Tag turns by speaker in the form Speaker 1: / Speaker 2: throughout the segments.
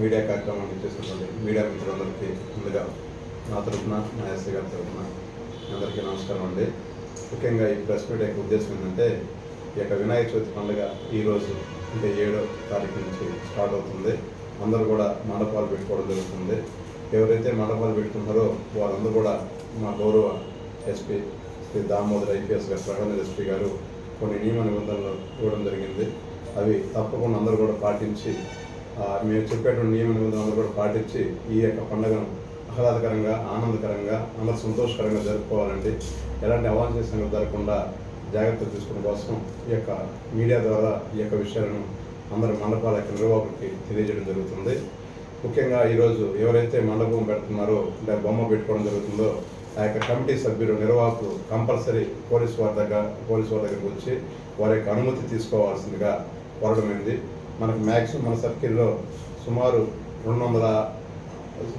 Speaker 1: Media కార్యక్రమాన్ని చేసినటువంటి media మిత్రులందరికీ ముందుగా నా తరఫున నా ఎస్సీ గారి తరఫున అందరికీ నమస్కారం అండి. ముఖ్యంగా ఈ ప్రెస్ మీట్ యొక్క ఉద్దేశం ఏంటంటే ఈ యొక్క వినాయక చవితి పండుగ ఈరోజు అంటే ఏడో తారీఖు నుంచి స్టార్ట్ అవుతుంది. అందరూ కూడా మండపాలు పెట్టుకోవడం జరుగుతుంది. ఎవరైతే మండపాలు పెట్టుకుంటారో వాళ్ళందరూ కూడా మా గౌరవ ఎస్పీ శ్రీ దామోదర్ ఐపీఎస్ గారు ప్రధాన ఎస్పీ గారు కొన్ని నియమ నిబంధనలు ఇవ్వడం జరిగింది. అవి తప్పకుండా అందరూ కూడా పాటించి మేము చెప్పేటువంటి నియమ నిబంధనలు కూడా పాటించి ఈ యొక్క పండుగను ఆహ్లాదకరంగా ఆనందకరంగా అందరూ సంతోషకరంగా జరుపుకోవాలండి. ఎలాంటి అవాంఛనీయ సంగతి జరగకుండా జాగ్రత్తలు తీసుకోవడం కోసం ఈ యొక్క మీడియా ద్వారా ఈ యొక్క విషయాలను అందరూ మండపాల యొక్క నిర్వాహకులకి తెలియజేయడం జరుగుతుంది. ముఖ్యంగా ఈరోజు ఎవరైతే మండపం పెడుతున్నారో అంటే బొమ్మ పెట్టుకోవడం జరుగుతుందో ఆ యొక్క కమిటీ సభ్యులు నిర్వాహకులు కంపల్సరీ పోలీసు వారి దగ్గర పోలీసు వారి దగ్గరకు వచ్చి వారి యొక్క అనుమతి తీసుకోవాల్సిందిగా కోరడమైంది మనకు మ్యాక్సిమం మన సర్కిల్లో సుమారు రెండు వందల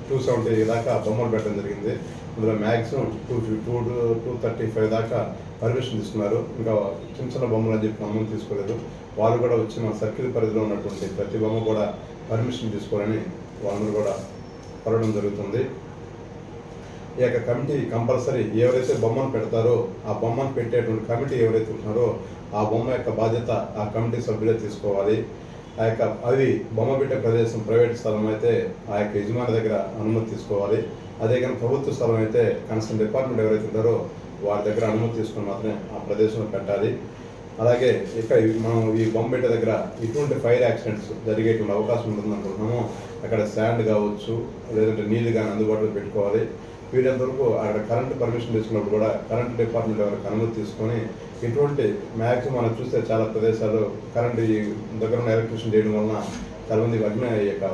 Speaker 1: టూ సెవెంటీ దాకా బొమ్మలు పెట్టడం జరిగింది. అందులో maximum two two two thirty five దాకా పర్మిషన్ తీసుకున్నారు. ఇంకా చిన్న చిన్న బొమ్మలు అని చెప్పి మమ్మల్ని తీసుకోలేదు. వాళ్ళు కూడా వచ్చి మన సర్కిల్ పరిధిలో ఉన్నటువంటి ప్రతి బొమ్మ కూడా పర్మిషన్ తీసుకోవాలని వాళ్ళందరూ కూడా కోరడం జరుగుతుంది. ఈ యొక్క కమిటీ కంపల్సరీ ఎవరైతే బొమ్మను పెడతారో ఆ బొమ్మను పెట్టేటువంటి కమిటీ ఎవరైతే ఉంటున్నారో ఆ బొమ్మ యొక్క బాధ్యత ఆ కమిటీ సభ్యులే తీసుకోవాలి. ఆ యొక్క అది బొమ్మబిట్ట ప్రదేశం ప్రైవేట్ స్థలం అయితే ఆ యొక్క యజమాని దగ్గర అనుమతి తీసుకోవాలి. అదే కానీ ప్రభుత్వ స్థలం అయితే కన్సర్న్ డిపార్ట్మెంట్ ఎవరైతే ఉంటారో వారి దగ్గర అనుమతి తీసుకుని మాత్రమే ఆ ప్రదేశంలో పెట్టాలి. అలాగే ఇక్కడ మనం ఈ బొమ్మబిట్ట దగ్గర ఇటువంటి ఫైర్ యాక్సిడెంట్స్ జరిగేటువంటి అవకాశం ఉంటుంది అనుకుంటున్నాము అక్కడ శాండ్ కావచ్చు లేదంటే నీళ్ళు కానీ అందుబాటులో పెట్టుకోవాలి. వీరంత వరకు అక్కడ కరెంట్ పర్మిషన్ తీసుకున్నప్పుడు కూడా కరెంట్ డిపార్ట్మెంట్ ఎవరికి అనుమతి తీసుకొని ఇటువంటి మ్యాక్సిమం మనం చూస్తే చాలా ప్రదేశాలు కరెంట్ ఈ దగ్గర ఉన్న ఎలక్ట్రిషన్ చేయడం వలన చాలా మంది అగ్ని యొక్క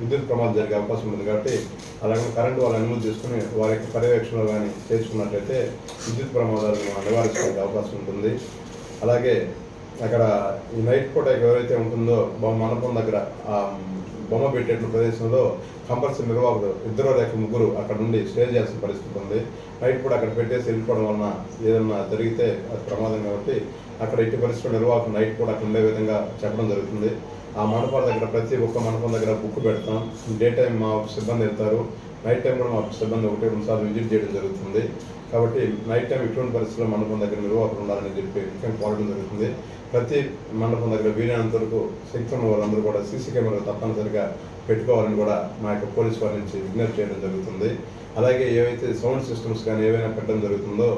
Speaker 1: విద్యుత్ ప్రమాదం జరిగే అవకాశం ఉంది కాబట్టి అలాగే కరెంట్ వాళ్ళు అనుమతి తీసుకుని వారి యొక్క పర్యవేక్షణలో కానీ చేసుకున్నట్లయితే విద్యుత్ ప్రమాదాలను మనం అవకాశం ఉంటుంది. అలాగే అక్కడ ఈ నైట్ పూట ఎవరైతే ఉంటుందో బొమ్మ మండపం దగ్గర ఆ బొమ్మ పెట్టేటువంటి ప్రదేశంలో కంపల్సరీ నిర్వాహకులు ఇద్దరు లేక ముగ్గురు అక్కడ నుండి స్టే చేయాల్సిన పరిస్థితి ఉంది. నైట్ పూట అక్కడ పెట్టేసి వెళ్ళిపోవడం వలన ఏదన్నా జరిగితే అది ప్రమాదం కాబట్టి అక్కడ ఎట్టి పరిస్థితుల్లో నిర్వాహకులు నైట్ కూడా అక్కడ ఉండే విధంగా చెప్పడం జరుగుతుంది. ఆ మండపాల దగ్గర ప్రతి ఒక్క మండపం దగ్గర బుక్ పెడతాం. డే టైం మా సిబ్బంది వెళ్తారు. నైట్ టైం కూడా మా సిబ్బంది ఒకటి రెండు సార్లు విజిట్ చేయడం జరుగుతుంది. కాబట్టి నైట్ టైం ఇటువంటి పరిస్థితుల్లో మండపం దగ్గర నిర్వాహకులు ఉండాలని చెప్పి ముఖ్యంగా కోరడం జరుగుతుంది. ప్రతి మండపం దగ్గర వీలైనంత వరకు శక్తి ఉన్న వాళ్ళందరూ కూడా సీసీ కెమెరాలు తప్పనిసరిగా పెట్టుకోవాలని కూడా మా యొక్క పోలీస్ వారి నుంచి విజ్ఞప్తి చేయడం జరుగుతుంది. అలాగే ఏవైతే సౌండ్ సిస్టమ్స్ కానీ ఏవైనా పెట్టడం జరుగుతుందో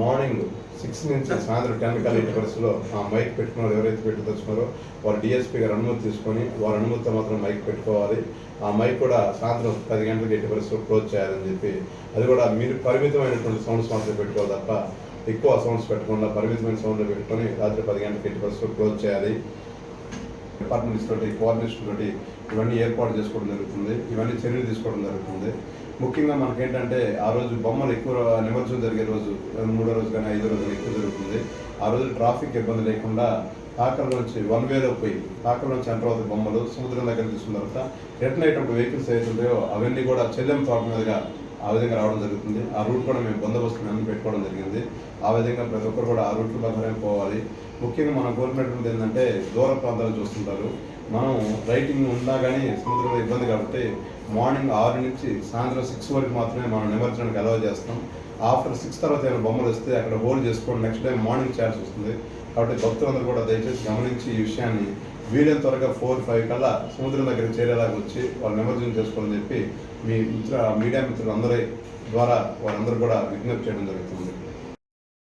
Speaker 1: మార్నింగ్ సిక్స్ నుంచి సాయంత్రం టెన్ కల్లా ఇటు పరిస్థితిలో ఆ మైక్ పెట్టుకున్నారు ఎవరైతే పెట్టుకొచ్చుకున్నారో వారు డిఎస్పీ గారు అనుమతి తీసుకొని వారి అనుమతితో మాత్రం మైక్ పెట్టుకోవాలి. ఆ మైక్ కూడా సాయంత్రం పది గంటలకు ఎట్టి పరిస్థితిలో క్లోజ్ చేయాలని చెప్పి అది కూడా మీరు పరిమితమైనటువంటి సౌండ్స్ మాత్రం పెట్టుకోవాలి తప్ప ఎక్కువ సౌండ్స్ పెట్టకుండా పరిమితమైన సౌండ్లు పెట్టుకొని రాత్రి పది గంటలకు ఎట్టి పరిస్థితిలో క్లోజ్ చేయాలి. డిపార్ట్మెంట్స్ తోటి కోఆర్డినేషన్ తోటి ఇవన్నీ ఏర్పాటు చేసుకోవడం జరుగుతుంది. ఇవన్నీ చర్యలు తీసుకోవడం జరుగుతుంది. ముఖ్యంగా మనకేంటంటే ఆ రోజు బొమ్మలు ఎక్కువ నిమజ్జనం జరిగే రోజు మూడో రోజు కానీ ఐదో రోజు ఎక్కువ జరుగుతుంది. ఆ రోజు ట్రాఫిక్ ఇబ్బంది లేకుండా కాకల నుంచి వన్ వేలో పోయి కాకల నుంచి ఎంటర్ బొమ్మలు సముద్రం దగ్గర తీసుకున్న తర్వాత రిటర్న్ అయ్యేటప్పుడు వెహికల్స్ ఏవైతే ఉంటాయో అవన్నీ కూడా చెల్లెం తోట మీదుగా ఆ విధంగా రావడం జరుగుతుంది. ఆ రూట్ కూడా మేము బందోబస్తు మేము పెట్టుకోవడం జరిగింది. ఆ విధంగా ప్రతి ఒక్కరు కూడా ఆ రూట్లో ప్రకారం పోవాలి. ముఖ్యంగా మన గవర్నమెంట్ ఏంటంటే దూర ప్రాంతాలు చూస్తుంటారు. మనం రైటింగ్ ఉన్నా కానీ సముద్రంలో ఇబ్బంది కాబట్టి మార్నింగ్ ఆరు నుంచి సాయంత్రం సిక్స్ వరకు మాత్రమే మనం నిమజ్జనానికి అలౌ చేస్తాం. ఆఫ్టర్ సిక్స్ తర్వాత ఏమైనా బొమ్మలు వస్తే అక్కడ హోల్డ్ చేసుకోండి నెక్స్ట్ టైం మార్నింగ్ చేయాల్సి వస్తుంది. కాబట్టి భక్తులందరూ కూడా దయచేసి గమనించి ఈ విషయాన్ని వీలైన త్వరగా ఫోర్ ఫైవ్ కల్లా సముద్రం దగ్గర చేరేలాగా వచ్చి వాళ్ళు నిమజ్జనం చేసుకోవాలని చెప్పి మీ మిత్ర మీడియా మిత్రులందరి ద్వారా వారందరూ కూడా విజ్ఞప్తి చేయడం జరుగుతుంది.